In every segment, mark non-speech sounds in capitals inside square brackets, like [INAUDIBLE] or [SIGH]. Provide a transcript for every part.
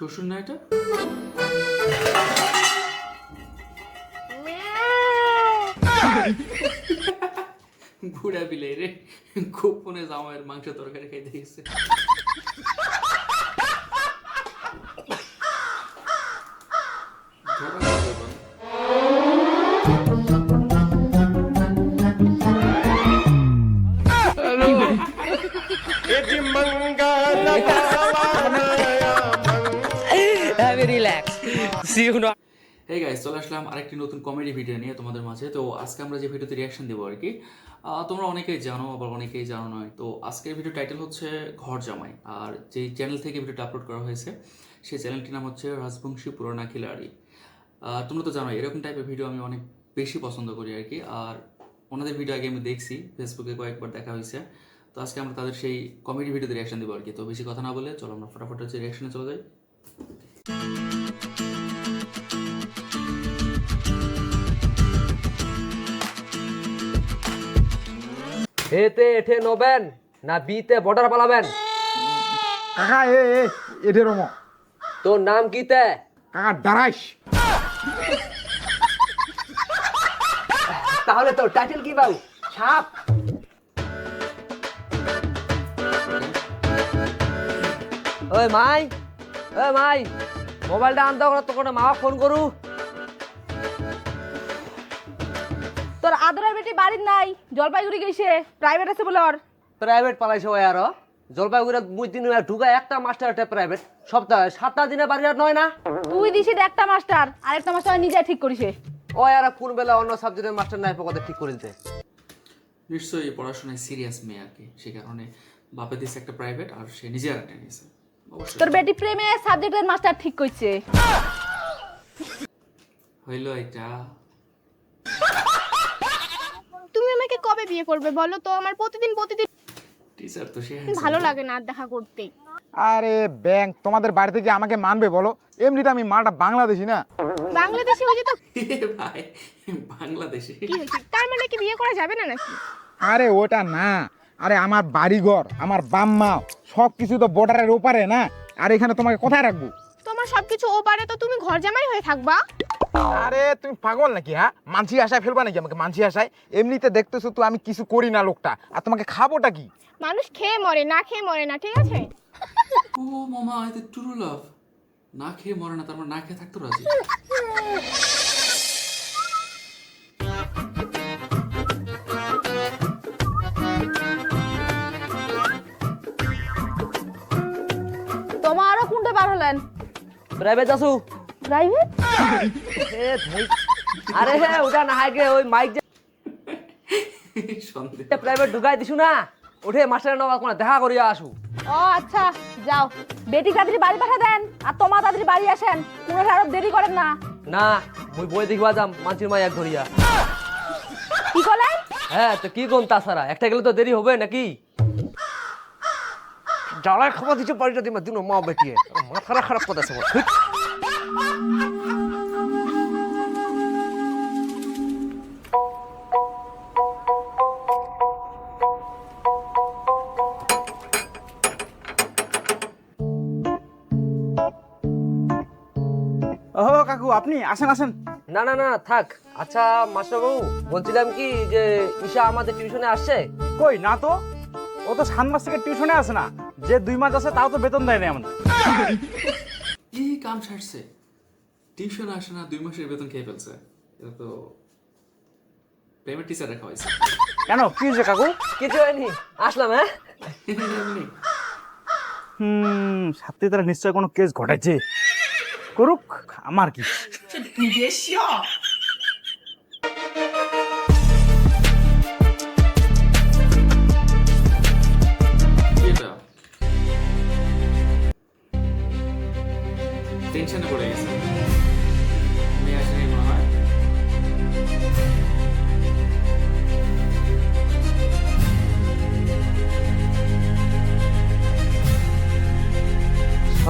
শ্বশুর না এটা [LAUGHS] ঘুরা বিলে রে গোপনে জামাইয়ের মাংস তরকারি খাইতে গেছে। [LAUGHS] ধরা। সি ইউ নট এই গাইস চলে আসলাম আরেকটি নতুন কমেডি ভিডিও নিয়ে তোমাদের মাঝে। তো আজকে আমরা যে ভিডিওতে রিয়াকশন দেবো আর কি তোমরা অনেকেই জানো আবার অনেকেই জানো নয়। তো আজকের ভিডিও টাইটেল হচ্ছে ঘর জামাই, আর যেই চ্যানেল থেকে ভিডিওটা আপলোড করা হয়েছে, সেই চ্যানেলটির নাম হচ্ছে রাজবংশী পুরোনা খিলাড়ি। তোমরা তো জানো এরকম টাইপের ভিডিও আমি অনেক বেশি পছন্দ করি আর কি, আর ওনাদের ভিডিও আগে আমি দেখছি ফেসবুকে কয়েকবার দেখা হয়েছে। তো আজকে আমরা তাদের সেই কমেডি ভিডিওতে রিয়াকশন দেবো আর কি। তো বেশি কথা না বলে চলো আমরা ফটাফট হচ্ছে রিয়াকশনে চলে যাই। এতে এঠে নবেন না বিতে বর্ডার পালাবেন। কাকা এ এ এটে রম। তোর নাম কিতে? কাকা দাঁড়াইস। তাহলে তোর টাইটেল কি বাবু? সাপ। ওই মাই ওই মাই মোবাইলটা আনতে করে তোকে মা ফোন করু। তোর আদরের বেটি বাড়ির নাই জলপাইগুড়ি গেছে প্রাইভেট আছে বলে ওর। প্রাইভেট পালাইছে ওই আরও। জলপাইগুড়ি দুই দিন ঢুকা একটা মাস্টার একটা প্রাইভেট সপ্তাহে সাতটা দিনে বাড়ি আর নয় না? তুই দিছিস একটা মাস্টার আরেকটা মাস্টার নিজে ঠিক করিছে। ওই আর কোন বেলা অন্য সাবজেক্টের মাস্টার নাই পকতে ঠিক করে দিতে নিশ্চয়ই পড়াশোনায় সিরিয়াস মেয়ে আর কি সে কারণে বাপে দিচ্ছে একটা প্রাইভেট আর সে নিজে আর একটা নিয়েছে তোর বেটি প্রেমে সাবজেক্টের মাস্টার ঠিক করছে হইল এটা তুমি আমাকে কবে বিয়ে করবে বলো তো? আমার প্রতিদিন প্রতিদিন টিচার তো সে ভালো লাগে না আর দেখা করতে আরে ব্যাংক তোমাদের বাড়িতে কি আমাকে মানবে বলো? এমনিতে আমি মাটা বাংলাদেশি না? বাংলাদেশে হয়ে যেত ভাই বাংলাদেশে। কি হয়েছে? তার মানে কি বিয়ে করা যাবে না নাকি? আরে ওটা না। আরে আমার বাড়িঘর আমার বাম্মা সব কিছু তো বর্ডারের ওপারে না? আর এখানে তোমাকে কোথায় রাখব? তোমার সবকিছু ওপারে তো তুমি ঘর জামাই হয়ে থাকবা। আরে তুমি পাগল নাকি হ্যাঁ? মানসি আশায় ফেলবা নাকি আমাকে মানসি আশায়? এমনিতে দেখতেছো তো আমি কিছু করি না লোকটা। আর তোমাকে খাবোটা কি? মানুষ খেয়ে মরে না খেয়ে মরে না ঠিক আছে? ও মামা এতে ট্রু লাভ না খেয়ে মরে না তারপর না খেয়ে থাকতো রাজি। তোমারও কোনটা বার হলেন? প্রাইভেট আসু প্রাইভেট আরে হ্যাঁ ওটা না হাইকে ওই মাইক যে প্রাইভেট ঢুকাই দিছু না। উঠে মাস্টার নবা কোনা দেখা করিয়া আসু। ও আচ্ছা যাও। বেটি তাড়াতাড়ি বাড়ি পাঠা দেন আর তোমা তাড়াতাড়ি বাড়ি আসেন। কোনো আরও দেরি করেন না। না মুই বই দেখিবা যাম মানসির মাই এক ধরিয়া। কি করলেন হ্যাঁ তো কি কোন তাছাড়া? একটা গেলে তো দেরি হবে নাকি? জ্বালায় খাবার দিচ্ছে বাড়িটা দিমা দিন মা বেটিয়ে। মাথাটা খারাপ কথা আছে ও কাকু আপনি আসেন আসেন। না না না থাক। আচ্ছা বলছিলাম কি যে ঈশা আমাদের টিউশনে আসছে? কই না তো। ও তো সাত মাস থেকে টিউশনে আসে না। যে দুই মাস আছে তাও তো বেতন দেয় না এমন। এই কাম ছাড়ছে টিউশন আসে না দুই মাসের বেতন খেয়ে ফেলছে। এটা তো প্রাইভেট টিচার রাখা হয়েছে কেন? কি হয়েছে কাকু? কিছু হয়নি। আসলাম হ্যাঁ। হুম সাথে তারা নিশ্চয় কোনো কেস ঘটাইছে। করুক আমার কি? টেনশনে পড়ে গেছে।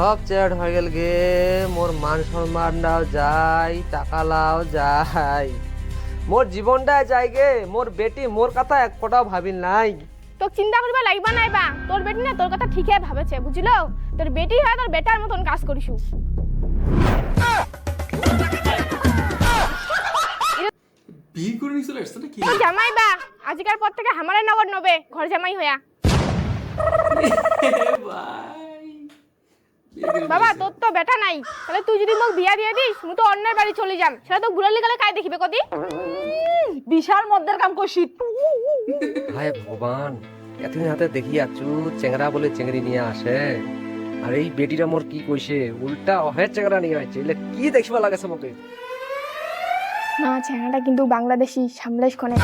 সব চেয়ার হয়ে গেল গে। মোর মান সম্মানটাও যাই টাকালাও যাই। মোর জীবনটা যাই গে। মোর বেটি মোর কথা এক ফোটাও ভাবিল নাই। তো চিন্তা করবা লাগবা নাই বা তোর বেটি না তোর কথা ঠিকই ভাবেছে বুঝলো? তোর বেটি হয় তোর বেটার মতন কাজ করিসু। বিয়ে করে নিয়ে চলে আসছে না কি তো জামাই বা আজকের পর থেকে হামারে নগর নবে ঘর জামাই হইয়া। করে বাবা তোর তো বেটা নাই। তাহলে তুই যদি মোক বিয়া দিয়ে দিস মু তো অন্যের বাড়ি চলে যাম। সেটা তো ঘুরালি গেলে কাই দেখিবে কদি। বিশাল মদ্দের কাম করছি হায় ভগবান এতদিন হাতে দেখি আছু চেংরা বলে চেংড়ি নিয়ে আসে। আর এই বেটিটা মোর কি কইছে? উল্টা অহে চেংরা নিয়ে আসছে এলে কি দেখবা লাগেছে মোকে? না ছেঁড়াটা কিন্তু বাংলাদেশি সামলেশ খনে।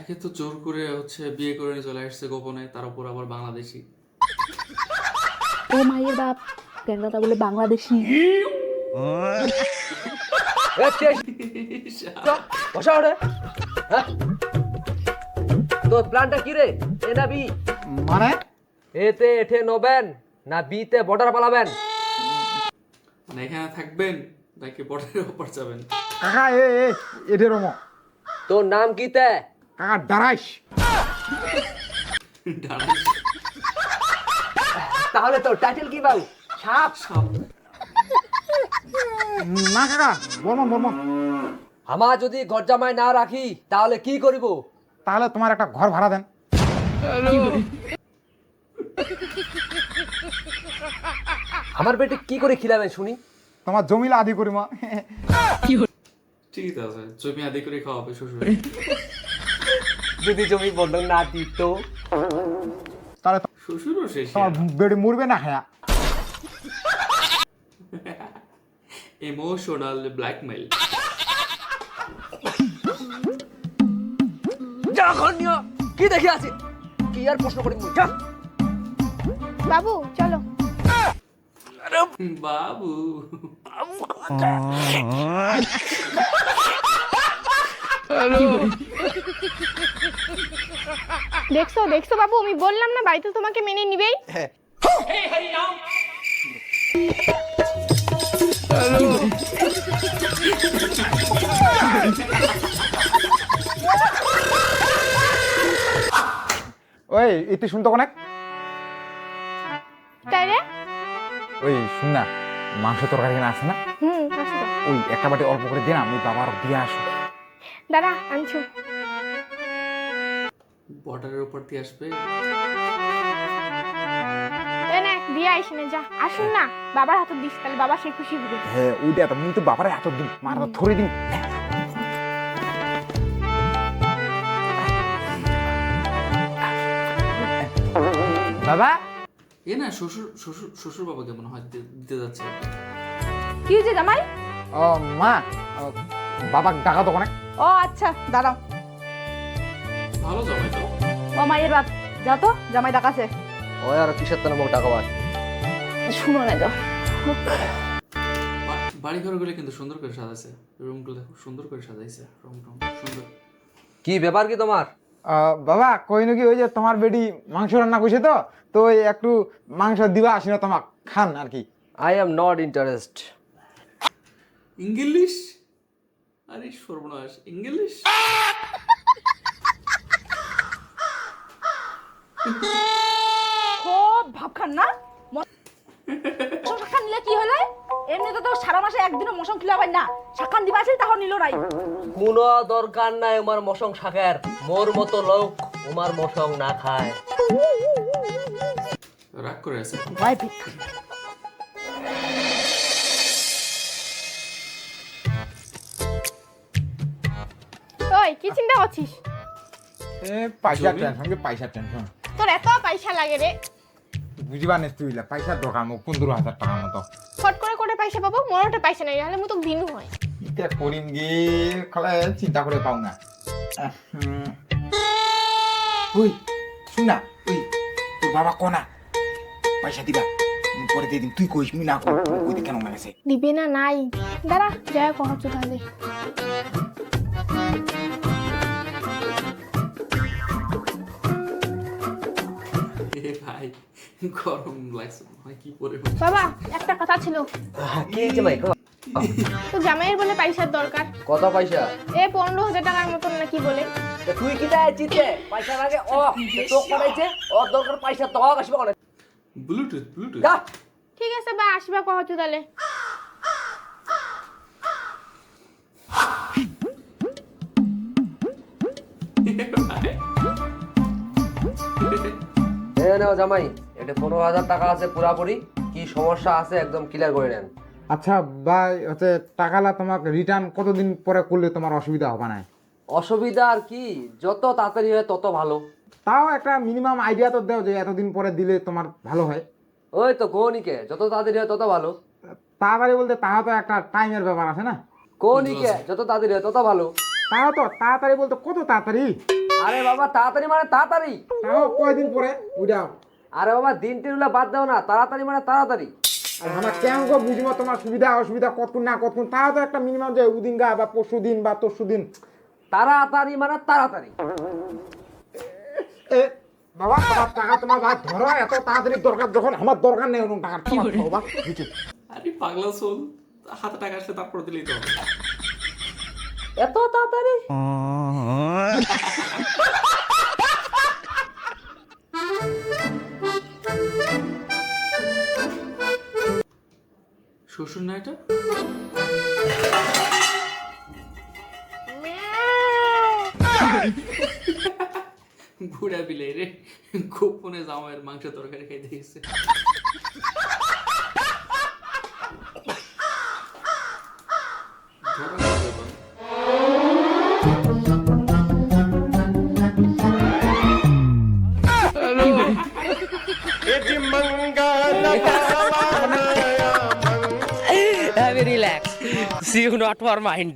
একে তো জোর করে হচ্ছে বিয়ে করে নিয়ে চলে আসছে গোপনে তার উপর আবার বাংলাদেশি। ও মায়ের বাপ। ট্যাংরাটা বলে বাংলাদেশি? তোর প্ল্যানটা কি রে? এ না বি। মানে? এতে এঠে নবেন না বিতে বর্ডার পালাবেন। মানে এখানে থাকবেন নাকি বর্ডারের ওপর যাবেন? কাকা এ এ এডে রম। তোর নাম কি তে? কাকা দাঁড়ান তাহলে তোর টাইটেল কি বাবু? সাপ। সাপ না কাকা বলমা বলমা আমার যদি গরজামায় না রাখি তাহলে কি করিব? তাহলে তোমার একটা ঘর ভাড়া দেন। আমার বেটে কি করে খিলাবেন শুনি? তোমার জমিলা আদি করি মা। ঠিক আছে জমি আদি করে খাওয়াবে শ্বশুর। যদি জমি বন্ধক না দিত তাহলে শ্বশুরও শেষ বেড়ে মরবে না হ্যাঁ। ইমোশনাল ব্ল্যাকমেল জঘন্য কি দেখে আছে? কি আর প্রশ্ন করি মুই? যা। বাবু চলো। বাবু। দেখছ দেখছ বাবু আমি বললাম না বাড়িতে তোমাকে মেনে নিবেই। ওই এতে শুনতো অনেক তাই রে ওই শুন না মাংস তরকারি এখানে আছে না? হুম ওই একটা বাটি অল্প করে দে না আমি বাবার দিয়ে আসো দাদা আনছো। বর্ডারের উপর দিয়ে আসবে। দিয়ে আইছনে যা। আসুন না বাবার হাতে দিস তাহলে বাবা সে খুশি হবে হ্যাঁ ওইটা তো মুই তো বাবার এত দিন মার তো থরে দিন। বাবা? এ না শ্বশুর শ্বশুর শ্বশুর বাবাকে মনে হয়? দিতে- যাচ্ছে। কি হয়েছে জামাই? ও মা বাবা ডাকা তো অনেক ও আচ্ছা দাঁড়াও। ভালো জামাই তো। ও মায়ের বাপ যা তো জামাই ডাকাছে। ওই আর কিসের শুনো না বাড়ি ঘরগুলো কিন্তু সুন্দর করে সাজাইছে। রুমগুলো দেখো সুন্দর করে সাজাইছে রুম টুম সুন্দর। কি ব্যাপার কি তোমার? বাবা কই নাকি ওই যে তোমার বেটি মাংস রান্না করছে তো তো ওই একটু মাংস দিবা আসি না তোমাক খান আর কি। I am not interest English? আরে সর্বনাশ ইংলিশ? খুব ভাব খান না। মশন শাখান নিলে কি হলে? এমনিতে তো সারা মাসে একদিনও মশন খিলাবাই না। শাখান দিবা আছে তাহলে নিল নাই। কোনো দরকার নাই আমার মশং শাকের। মোর মতো লোক তোমার মশং না খায়। রাগ করে আছে। ভয় ভিক্ষা ওই কি চিন্তা করছিস? এ পয়সা টেনশন পয়সা টেনশন তোর এত পয়সা লাগে রে। বুঝবা না তুই পয়সার দরকার মোক পনেরো হাজার টাকা মতো। ফট করে করে পয়সা পাবো মোরটা পয়সা নাই নাহলে মু তো দিনু হয়। ইটা করিম গে খালে চিন্তা করে পাও না। ওই শুন ওই তোর বাবা কনা পয়সা দিবা পরে দিয়ে দিম। তুই কইস মি না কই কই কেন গেছে? দিবে না নাই। দাঁড়া যাই কহছো তাহলে ভাই গরম লাগছে হয় কি করে বাবা একটা কথা ছিল। কি হয়েছে মাই তো জামাইয়ের বলে পয়সার দরকার। কত পয়সা? এ পনেরো হাজার টাকার মতন নাকি বলে। তা তুই কি যায় চিতে পয়সার আগে ও তোক করাইছে ওর দরকার পয়সা তো আসবে কোনে ব্লুটুথ ব্লুটুথ ঠিক আছে বা আসবা কহতো তাহলে। [LAUGHS] এ নাও জামাই এটা পনেরো হাজার টাকা আছে পুরাপুরি কি সমস্যা আছে একদম ক্লিয়ার করে নেন। আচ্ছা ভাই হচ্ছে টাকালা তোমাকে রিটার্ন কতদিন পরে করলে তোমার অসুবিধা হবে না? অসুবিধা আর কি যত তাড়াতাড়ি হয় তত ভালো। তাও একটা মিনিমাম আইডিয়া তো দাও যে এতদিন পরে দিলে তোমার ভালো হয়। ওই তো কোনিকে যত তাড়াতাড়ি হয় তত ভালো। তাড়াতাড়ি বলতে তাও তো একটা টাইমের ব্যাপার আছে না? কোনিকে যত তাড়াতাড়ি হয় তত ভালো। তাও তো তাড়াতাড়ি বলতে কত তাড়াতাড়ি? আরে বাবা তাড়াতাড়ি মানে তাড়াতাড়ি। তাও কয়দিন পরে? ওইটা আরে বাবা দিন টিনগুলো বাদ দাও না তাড়াতাড়ি মানে তাড়াতাড়ি। আর আমরা কেমন করে বুঝব তোমার সুবিধা অসুবিধা কতক্ষণ না কতক্ষণ তাও তো একটা মিনিমাম যে উদিন গা বা পরশু দিন বা তরশু দিন। তাড়াতাড়ি মানে তাড়াতাড়ি। এ বাবা তোমার টাকা তোমার ভাই ধরো এত তাড়াতাড়ি দরকার যখন আমার দরকার নেই ওরকম টাকার। তোমার বাবা আরে পাগলা সোল হাতে টাকা আসলে তারপর দিলেই তো হবে। এত তাড়াতাড়ি [LAUGHS] শ্বশুর না এটা ঘুরা বিলে রে গোপনে জামাইয়ের মাংস তরকারি খাইতে গেছে। See you not for mind.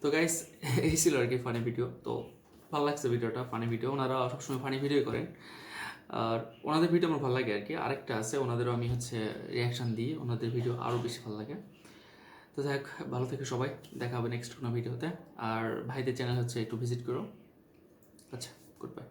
তো গাইস এই ছিল আর কি ফানি ভিডিও তো ভালো লাগছে ভিডিওটা ফানি ভিডিও ওনারা সবসময় ফানি ভিডিও করেন। আর ওনাদের ভিডিও আমার ভালো লাগে আর কি। আরেকটা আছে, ওনাদেরও আমি হচ্ছে রিয়াকশান দিই। ওনাদের ভিডিও আরও বেশি ভালো লাগে। তো যাই হোক, ভালো থেকে সবাই। দেখা হবে নেক্সট কোনো ভিডিওতে আর ভাইদের চ্যানেল হচ্ছে একটু ভিজিট করো। আচ্ছা গুড বাই